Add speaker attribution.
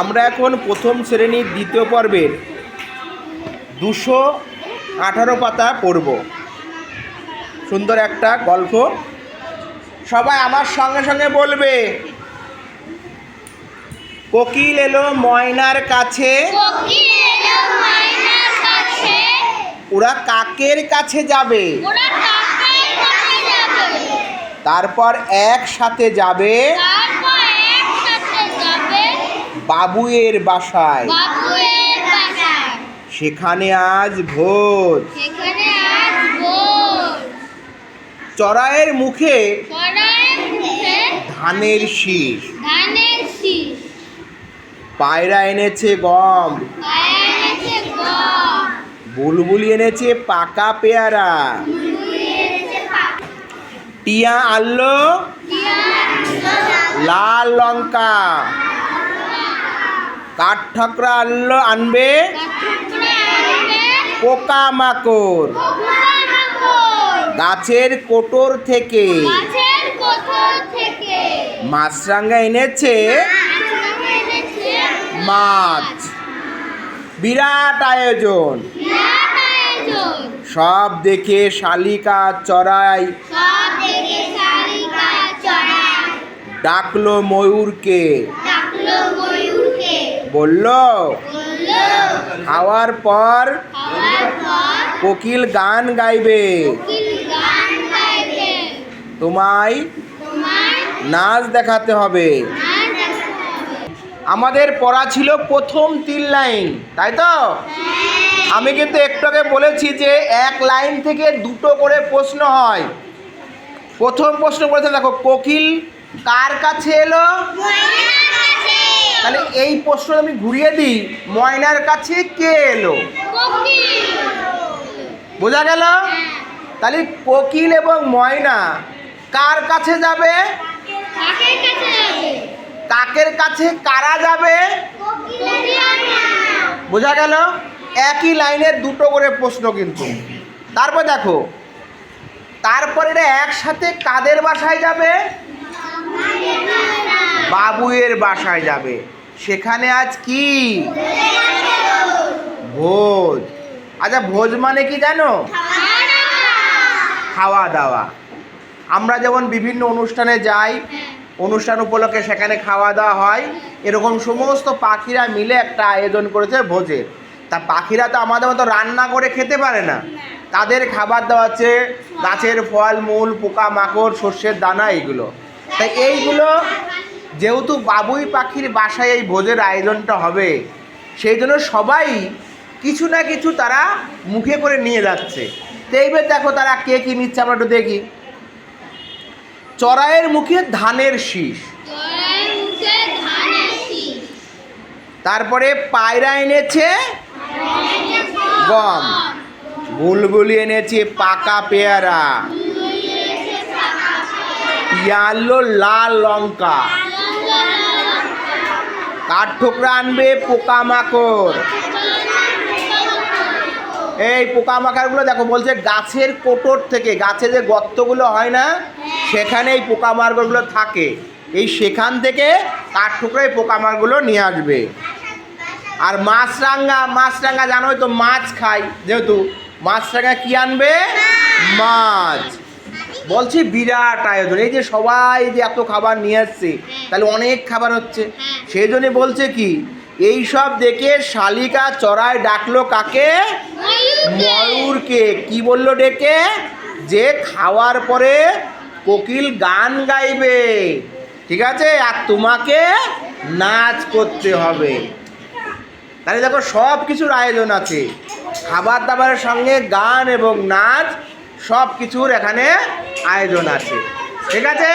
Speaker 1: আমরা এখন প্রথম শ্রেণির দ্বিতীয় পর্বের দুশো আঠারো পাতা পড়ব। সুন্দর একটা গল্প। সবাই আমার সঙ্গে সঙ্গে বলবে কোকিল এলো ময়নার কাছে। ওরা কাকের কাছে যাবে? তারপর একসাথে যাবে। বাবুয়ের বাসায়। সেখানে আজ ভোজ।
Speaker 2: সেখানে আজ ভোর
Speaker 1: চড়াইয়ের মুখে ধানের শীষ।
Speaker 2: ধানের শীষ।
Speaker 1: পায়রা এনেছে গম। বুলবুলি এনেছে পাকা পেয়ারা। টিয়া আনলো লাল লঙ্কা। কাঠ ঠকরা আনলো আনবে? পোকা মাকড়
Speaker 2: পোকামাকড়।
Speaker 1: গাছের কোটর থেকে। মাছরাঙ্গা এনেছে
Speaker 2: মাছরাঙা এনেছে
Speaker 1: মাছ। বিরাট আয়োজন। সব দেখে শালিকা চড়াই। ডাকলো ময়ূরকে। বলল, খাওয়ার পর কোকিল গান গাইবে। তোমায় নাচ দেখাতে হবে। আমাদের পড়া ছিল প্রথম তিন লাইন, তাই তো? আমি কিন্তু একটু আগে বলেছি যে এক লাইন থেকে দুটো করে প্রশ্ন হয়। প্রথম প্রশ্ন করেছে, দেখো, কোকিল কার কাছে এলো? তাহলে এই প্রশ্ন আমি ঘুরিয়ে দিই। ময়নার কাছে কে এলো? বোঝা গেল? তাহলে কোকিল এবং ময়না কার কাছে যাবে?
Speaker 2: কাকের কাছে
Speaker 1: কারা যাবে? বোঝা গেল? একই লাইনের দুটো করে প্রশ্ন কিন্তু। তারপর দেখো তারপরে এরা একসাথে কাদের বাসায় যাবে? বাবুয়ের বাসায় যাবে। সেখানে আজ কি? ভোজ। আচ্ছা ভোজ মানে কি জানো? খাওয়া দাওয়া। আমরা যেমন বিভিন্ন অনুষ্ঠানে যাই, অনুষ্ঠান উপলক্ষে সেখানে খাওয়া দাওয়া হয়। এরকম সমস্ত পাখিরা মিলে একটা আয়োজন করেছে ভোজের তা পাখিরা তো আমাদের মতো রান্না করে খেতে পারে না। তাদের খাবার দেওয়া হচ্ছে গাছের ফল, মূল পোকা মাকড় শস্যের দানা এইগুলো তাই এইগুলো যেহেতু বাবুই পাখির বাসায় এই ভোজের আয়োজনটা হবে সেই জন্য সবাই কিছু না কিছু তারা মুখে করে নিয়ে যাচ্ছে। তো এইবার দেখো তারা কে কী নিচ্ছে আমরা একটু দেখি। চড়াইয়ের মুখে ধানের শীষ। তারপরে পায়রা এনেছে গম। বুলবুলি এনেছে পাকা পেয়ারা। ইয়ালো লাল লঙ্কা। কাঠ ঠোকরা আনবে পোকামাকড় এই পোকামাকড়গুলো দেখো, বলছে গাছের কোটর থেকে, গাছে যে গর্তগুলো হয় না সেখানে এই পোকামাকড়গুলো থাকে। এই সেখান থেকে কাঠ ঠোকরায় পোকামাকড়গুলো নিয়ে আসবে। আর মাছরাঙ্গা মাছরাঙ্গা জানোই তো মাছ খায়, যেহেতু মাছরাঙ্গা কি আনবে? মাছ। বলছি বিরাট আয়োজন। এই যে সবাই যে এত খাবার নিয়ে আসছে তাহলে অনেক খাবার হচ্ছে। সেই জন্য বলছে কি এই সব দেখে শালিকা চড়ায় ডাকলো কাকে? ময়ূরকে। কি বলল ডেকে? যে খাওয়ার পরে কোকিল গান গাইবে। ঠিক আছে? আর তোমাকে নাচ করতে হবে। তাহলে দেখো সব কিছুর আয়োজন আছে। খাবার দাবারের সঙ্গে গান এবং নাচ সব কিছুর এখানে আয়োজন আছে। ঠিক আছে?